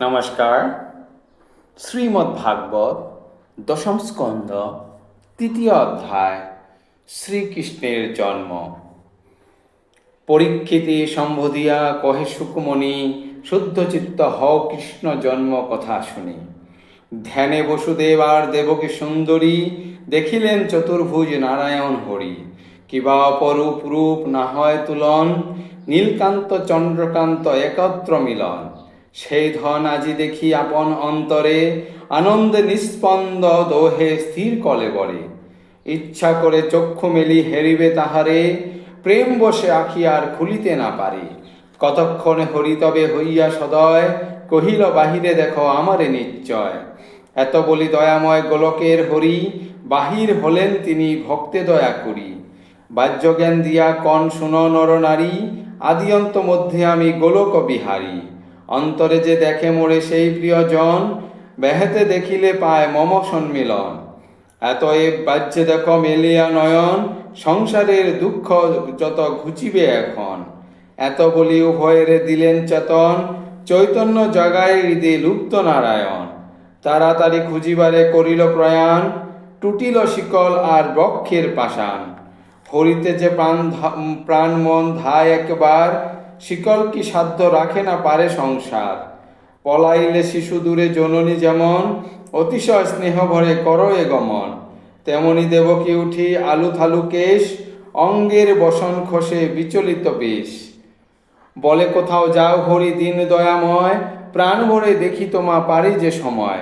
নমস্কার। শ্রীমদ্ ভাগবত দশম স্কন্ধ, তৃতীয় অধ্যায়, শ্রীকৃষ্ণের জন্ম। পরীক্ষিতে সম্বোধিয়া কহে সুকুমণি শুদ্ধচিত্ত হ কৃষ্ণ জন্ম কথা শুনি। ধ্যানে বসুদেব আর দেবকী সুন্দরী, দেখিলেন চতুর্ভুজ নারায়ণ হরি। কিবা অপরূপ রূপ না হয় তুলন, নীলকান্ত চন্দ্রকান্ত একত্র মিলন। সেই ধন আজি দেখি আপন অন্তরে, আনন্দে নিস্পন্দ দোহে স্থির কলে বলে। ইচ্ছা করে চক্ষু মেলি হেরিবে তাহারে, প্রেম বসে আখি আর খুলিতে না পারে। কতক্ষণে হরি তবে হইয়া সদয়, কহিল, বাহিরে দেখো আমারে নিশ্চয়। এত বলি দয়াময় গোলকের হরি, বাহির হলেন তিনি ভক্তে দয়া করি। বাহ্যজ্ঞান দিয়া কন শুন নর নারী, আদিয়ন্ত মধ্যে আমি গোলক বিহারী। অন্তরে যে দেখে মোরে সেই প্রিয়জন, বেহেতে দেখিলে পায় মম সম্মিলন এতএব বাহ্যে দেখো মেলিয়া নয়ন, সংসারের দুঃখ যত ঘুচিবে এখন। এত বলি উভয়েরে দিলেন চেতন, চৈতন্য জগায় হৃদে লুপ্ত নারায়ণ। তাড়াতাড়ি খুঁজিবারে করিল প্রয়াণ, টুটিল শিকল আর বক্ষের পাষাণ। হরিতে যে প্রাণ প্রাণ মন ধায় একবার শিকল কি সাধ্য রাখে না পারে সংসার? পলাইলে শিশু দূরে জননী যেমন, অতিশয় স্নেহ ভরে করো এ গমন। তেমনি দেবকী উঠি আলু থালু কেশ, অঙ্গের বসন খসে বিচলিত বেশ। বলে কোথাও যাও হরি দিন দয়াময়, প্রাণ ভরে দেখি তোমা পারি যে সময়।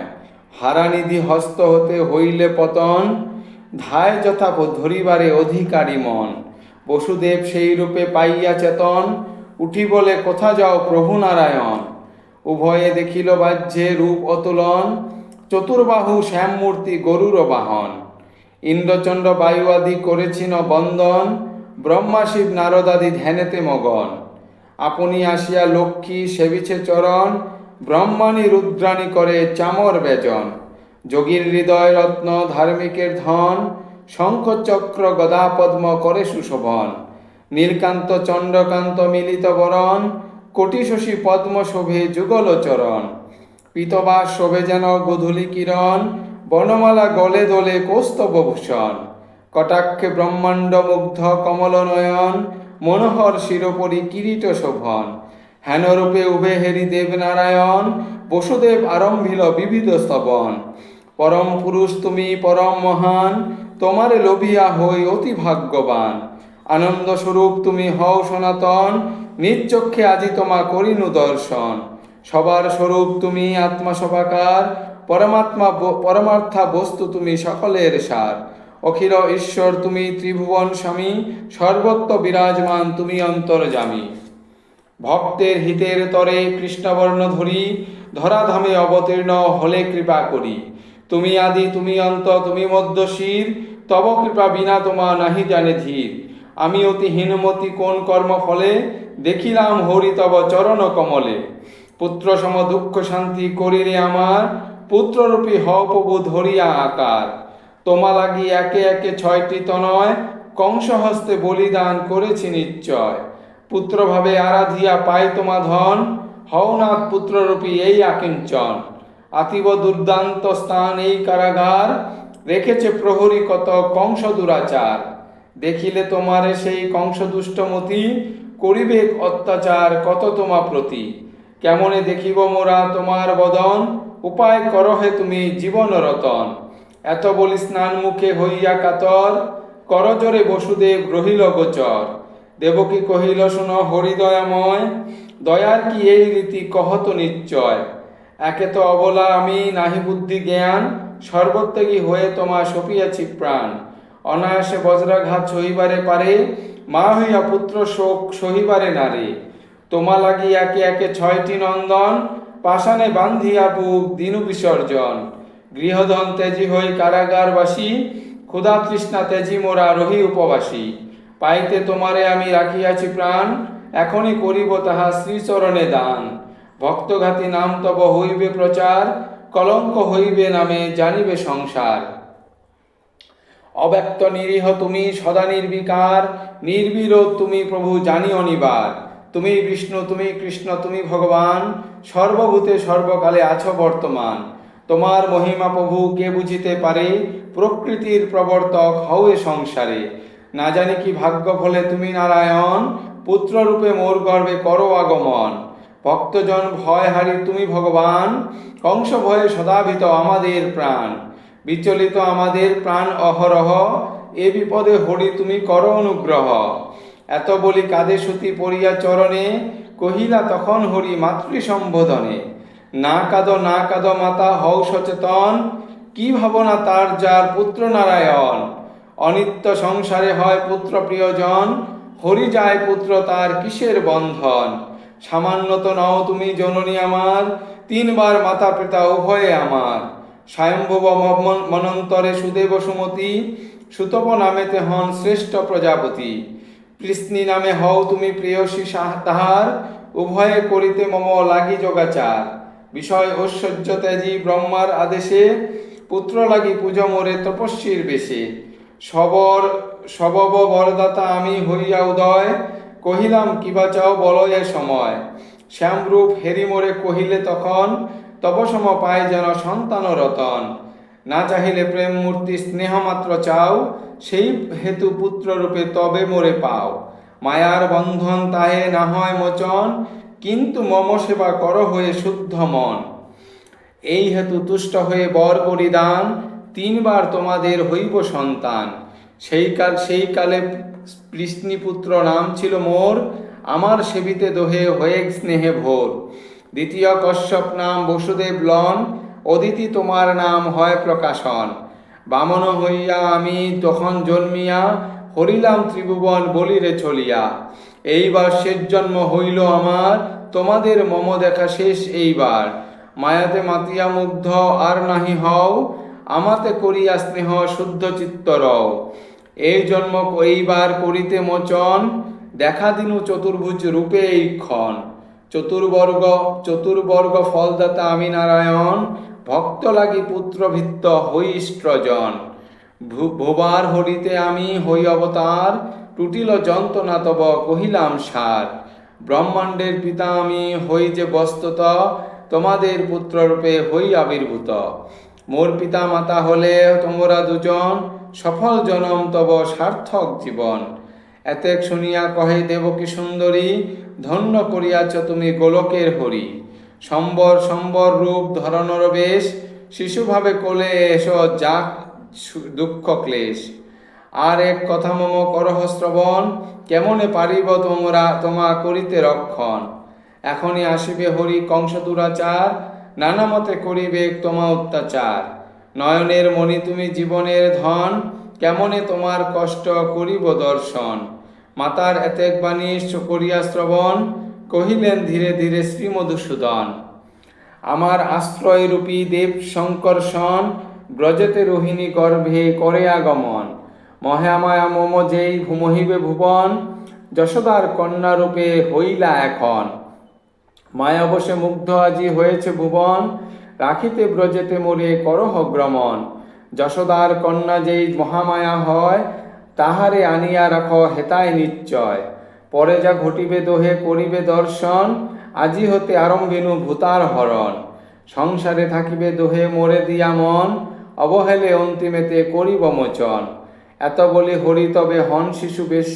হারানিধি হস্ত হতে হইলে পতন, ধায় যথা ধরিবারে অধিকারী মন। বসুদেব সেই রূপে পাইয়া চেতন উঠি বলে কোথা যাও প্রভু নারায়ণ। উভয়ে দেখিল বাহ্যে রূপ অতুলন, চতুর্বাহু শ্যামমূর্তি গরুর বাহন। ইন্দ্রচন্দ্র বায়ু আদি করেছিন বন্দন, ব্রহ্মা শিব নারদাদি ধ্যানেতে মগন। আপনি আসিয়া লক্ষ্মী সেবিছে চরণ, ব্রহ্মাণী রুদ্রাণী করে চামর বেজন। যোগীর হৃদয় রত্ন ধার্মিকের ধন শঙ্খ চক্র গদা পদ্ম করে সুশোভন। নীলকান্ত চন্দ্রকান্ত মিলিত বরণ কোটি শশী পদ্ম শোভে যুগল চরণ পিতবাস শোভে যেন গধূলি কিরণ, বনমালা গলে দোলে কৌস্তব ভূষণ। কটাক্ষে ব্রহ্মাণ্ড মুগ্ধ কমল নয়ন মনোহর শিরোপরি কিরীট শোভন। হেনরূপে উভে হেরি দেব নারায়ণ বসুদেব আরম্ভিল বিবিধ স্তবন। পরম পুরুষ তুমি পরম মহান, তোমারে লোভিয়া হই অতি ভাগ্যবান। আনন্দ স্বরূপ তুমি হও সনাতন, নিজ চক্ষে আজি তোমা করিনু দর্শন। সবার স্বরূপ তুমি আত্মা সভাকার, পরমাত্মা পরমার্থা বস্তু তুমি সকলের সার। অখিল ঈশ্বর তুমি ত্রিভুবন স্বামী, সর্বত্র বিরাজমান তুমি অন্তর্জামী। ভক্তের হিতের তরে কৃষ্ণবর্ণ ধরি, ধরাধামে অবতীর্ণ হলে কৃপা করি। তুমি আদি, তুমি অন্ত, তুমি মধ্যশির, তব কৃপা বিনা তোমা নাহি জানে ধীর। আমি অতি হীনমতি কোন কর্ম ফলে দেখিলাম হরি তব চরণ কমলে। পুত্র সম দুঃখ শান্তি করিরে আমার, পুত্ররূপী হ প্রভু ধরিয়া আকার। তোমা লাগি একে একে ছয়টি তনয় কংস হস্তে বলিদান করেছি নিশ্চয়। পুত্রভাবে আরাধিয়া পাই তোমা ধন হওনাথ পুত্ররূপী এই আকিঞ্চন। আতিব দুর্দান্ত স্থান এই কারাগার, রেখেছে প্রহরী কত কংস দুরাচার দেখিলে তোমারে সেই কংস দুষ্টমতি করিবে অত্যাচার কত তোমা প্রতি। কেমনে দেখিব মোরা তোমার বদন, উপায় করহে তুমি জীবন রতন। এত বলি স্নান মুখে হইয়া কাতর করজরে বসুদেব রহিল গোচর। দেবকী কহিল, শুন হরিদয়াময় দয়ার কি এই রীতি কহত নিশ্চয়? একে তো অবলা আমি, নাহি বুদ্ধি জ্ঞান, সর্বত্যাগী হয়ে তোমা সপিয়াছি প্রাণ। অনায়াসে বজ্রাঘাত সহিবারে পারে, মা হইয়া পুত্র শোক সহিবারে নারে। তোমা লাগি একে একে ছয়টি নন্দন, পাষাণে বান্ধিয়া বুক দিনু বিসর্জন। গৃহধন তেজি হই কারাগারবাসী, ক্ষুধা তৃষ্ণা তেজি মোরা রহি উপবাসী। পাইতে তোমারে আমি রাখিয়াছি প্রাণ, এখনই করিব তাহা শ্রীচরণে দান। ভক্তঘাতী নাম তব হইবে প্রচার, কলঙ্ক হইবে নামে জানিবে সংসার। অব্যক্ত নিরীহ তুমি সদা নির্বিকার, নির্বিরোধ তুমি প্রভু জানি অনিবার। তুমি বিষ্ণু, তুমি কৃষ্ণ, তুমি ভগবান, সর্বভূতে সর্বকালে আছো বর্তমান। তোমার মহিমা প্রভু কে বুঝিতে পারে? প্রকৃতির প্রবর্তক হও এ সংসারে। না জানি কি ভাগ্য ফলে তুমি নারায়ণ, পুত্ররূপে মোর গর্বে করো আগমন। ভক্তজন ভয় হারি তুমি ভগবান, কংস ভয়ে সদাভিত আমাদের প্রাণ। বিচলিত আমাদের প্রাণ অহরহ, এ বিপদে হরি তুমি করো অনুগ্রহ। এত বলি কাঁদে সুতি পড়িয়া চরণে, কহিলা তখন হরি মাতৃ সম্বোধনে, না কাঁদ না কাঁদ মাতা, হও সচেতন, কি ভাবনা তার যার পুত্র নারায়ণ? অনিত্য সংসারে হয় পুত্র প্রিয়জন, হরি যায় পুত্র তার কিসের বন্ধন? সামান্যত নও তুমি জননী আমার, তিনবার মাতা পিতা উভয়ে আমার। স্বয়ম্ভব মন- মনন্তরে সুদেব সুমতি, সুতপ নামেতে হন শ্রেষ্ঠ প্রজাপতি। কৃষ্ণি নামে হও তুমি প্রেয়সী তাহার, উভয়ে করিতে মম লাগি যোগাচার। বিষয় ঐশ্বর্য ত্যাজি ব্রহ্মার আদেশে, পুত্র লাগি পূজা মোরে তপস্বীর বেশে। সবর, সবব বরদাতা আমি হইয়া উদয়, কহিলাম, কিবা চাও বলয়ে সময়? শ্যামরূপ হেরি মোরে কহিলে তখন তব সম পায় যেন সন্তান রতন। না চাহিলে প্রেম মূর্তি স্নেহ মাত্র চাও, সেই হেতু পুত্র রূপে তবে মোরে পাও। মায়ার বন্ধন তাহে না হয় মোচন, কিন্তু মম সেবা কর হয়ে শুদ্ধ মন। এই হেতু তুষ্ট হয়ে বর পরিদান তিনবার তোমাদের হইব সন্তান। সেই কাল, সেই কালে কৃষ্ণীপুত্র নাম ছিল মোর, আমার সেবিতে দোহে হয়ে স্নেহে ভোর। দ্বিতীয় কশ্যপ নাম বসুদেব লন, অদিতি তোমার নাম হয় প্রকাশন। বামন হইয়া আমি তখন জন্মিয়া হরিলাম ত্রিভুবন বলিরে চলিয়া। এইবার শেষ জন্ম হইল আমার, তোমাদের মম দেখা শেষ এইবার। মায়াতে মাতিয়া মুগ্ধ আর নাহি হও, আমাতে করিয়া স্নেহ শুদ্ধ চিত্ত রও। এই জন্ম এইবার করিতে মোচন, দেখা দিনু চতুর্ভুজ রূপে এই ক্ষণ। চতুর্বর্গ চতুর্বর্গ ফলদাতা আমি নারায়ণ ভক্ত লাগি পুত্র ভিত্ত হই ইষ্টজন ভু- ভুবার হরিতে আমি হই অবতার, টুটিল যন্ত্রণা তব কহিলাম সার। ব্রহ্মাণ্ডের পিতা আমি হই যে বস্তুত, তোমাদের পুত্ররূপে হই আবির্ভূত। মোর পিতা মাতা হলে তোমরা দুজন, সফল জনম তব সার্থক জীবন। এতেক শুনিয়া কহে দেবকী সুন্দরী, ধন্য করিয়াছ তুমি গোলকের হরি। সম্বর সম্বর রূপ ধরনর বেশ, শিশুভাবে কোলে এসো যাক দুঃখ ক্লেশ। আর এক কথা মম করহ শ্রবণ, কেমনে পারিব তোমরা, তোমা করিতে রক্ষণ? এখনই আসিবে হরি কংস দুরাচার, নানা মতে করিবে তোমা অত্যাচার। নয়নের মণি তুমি জীবনের ধন, কেমনে তোমার কষ্ট করিব দর্শন? মাতার এতেক বাণী করিয়া শ্রবণ কহিলেন ধীরে ধীরে শ্রী মধুসূদন আমার আশ্রয়রূপী দেব শঙ্কর্ষণ ব্রজতে রোহিণী গর্ভে করে আগমন। মহামায়া মম যেই ভূমহিবে ভুবন, যশোদার কন্যা রূপে হইলা এখন। মায়া বসে মুগ্ধ আজি হয়েছে ভুবন, রাখিতে ব্রজেতে মোরে করহ গ্রমণ। যশোদার কন্যা যেই মহামায়া হয় তাহারে আনিয়া রাখ হেতায় নিশ্চয়। পরে যা ঘটিবে দোহে করিবে দর্শন, আজি হতে আরম্ভিনু ভূতার হরণ। সংসারে থাকিবে দোহে মোরে দিয়া মন, অবহেলে অন্তিমেতে করিব মোচন। এত বলি হরি তবে হন শিশু বেশ,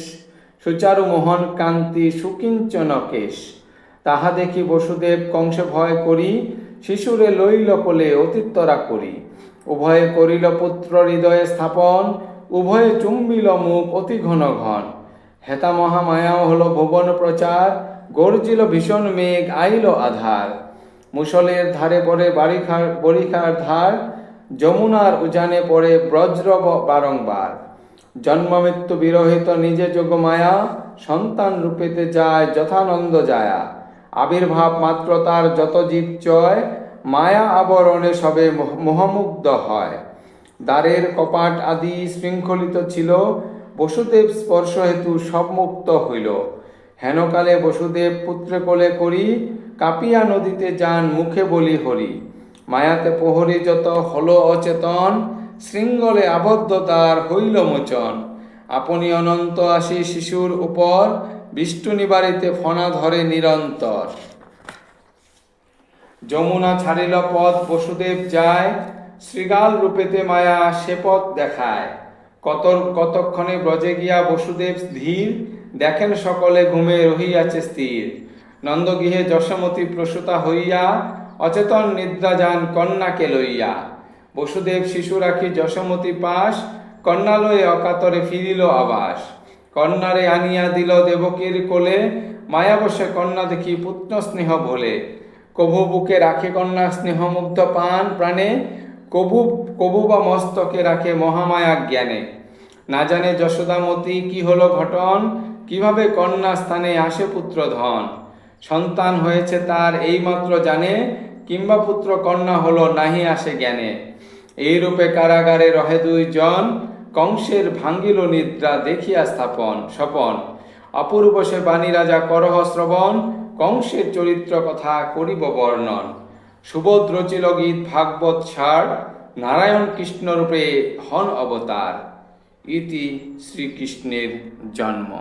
সুচারু মোহন কান্তি সুকিঞ্চন কেশ। তাহা দেখি বসুদেব কংসে ভয় করি, শিশুরে লইল কোলে অতিত্তরা করি। উভয়ে করিল পুত্র হৃদয়ে স্থাপন উভয়ে চুম্বিল মুখ অতি ঘন ঘন। হেতা মহামায়াও হলো ভুবন প্রচার, গর্জিল ভীষণ মেঘ, আইল আধার। মুসলের ধারে পড়ে বারিখার, বরিখার ধার, যমুনার উজানে পড়ে ব্রজ্র ব- বারংবার। জন্ম মৃত্যু বিরহিত নিজে যোগ মায়া, সন্তান রূপেতে যায় যথানন্দ যায়া আবির্ভাব মাত্র তার যত জীব চয়, মায়া আবরণে সবে মোহমুগ্ধ হয়। দ্বারের কপাট আদি শৃঙ্খলিত ছিল, বসুদেব স্পর্শ হেতু সব মুক্ত হইল। হেনকালে বসুদেব পুত্র কোলে করি, কাপিয়া নদীতে যান মুখে বলি হরি। মায়াতে প্রহরী যত হল অচেতন, শৃঙ্গলে আবদ্ধ তার হইল মোচন। আপনি অনন্ত আসি শিশুর উপর বিষ্ণু নিবারিতে ফনা ধরে নিরন্তর। যমুনা ছাড়িল পথ, বসুদেব যায় শ্রীগাল রূপেতে মায়া সে পথ দেখায়। কত কতক্ষণে ব্রজে গিয়া বসুদেব ধীর, দেখেন সকলে ঘুমে রহিয়াছে স্থির। নন্দগৃহে যশমতী প্রসূতা হইয়া, অচেতন নিদ্রা যান কন্যাকে লইয়া। বসুদেব শিশু রাখি যশমতী পাশ, কন্যালয়ে অকাতরে ফিরিল আবাস। কন্যারে আনিয়া দিল দেবকীর কোলে, মায়াবশে কন্যা দেখি পুত্র স্নেহ ভোলে। কভু বুকে রাখে কন্যা স্নেহমুগ্ধ পান প্রাণে কবু কবু বা মস্তকে রাখে মহামায়া জ্ঞানে। না জানে যশোদামতি কি হলো ঘটন, কীভাবে কন্যা স্থানে আসে পুত্র ধন। সন্তান হয়েছে তার, এইমাত্র জানে, কিংবা পুত্র কন্যা হলো নাহি আসে জ্ঞানে। এই রূপে কারাগারে রহে দুইজন, কংসের ভাঙ্গিল নিদ্রা দেখিয়া স্থাপন, স্বপন। অপূর্ব সে বাণী রাজা করহ শ্রবণ, কংসের চরিত্র কথা করিব বর্ণন। সুবোধ রচিল গীত ভাগবত ছাড় নারায়ণ কৃষ্ণরূপে হন অবতার। ইতি শ্রীকৃষ্ণের জন্ম।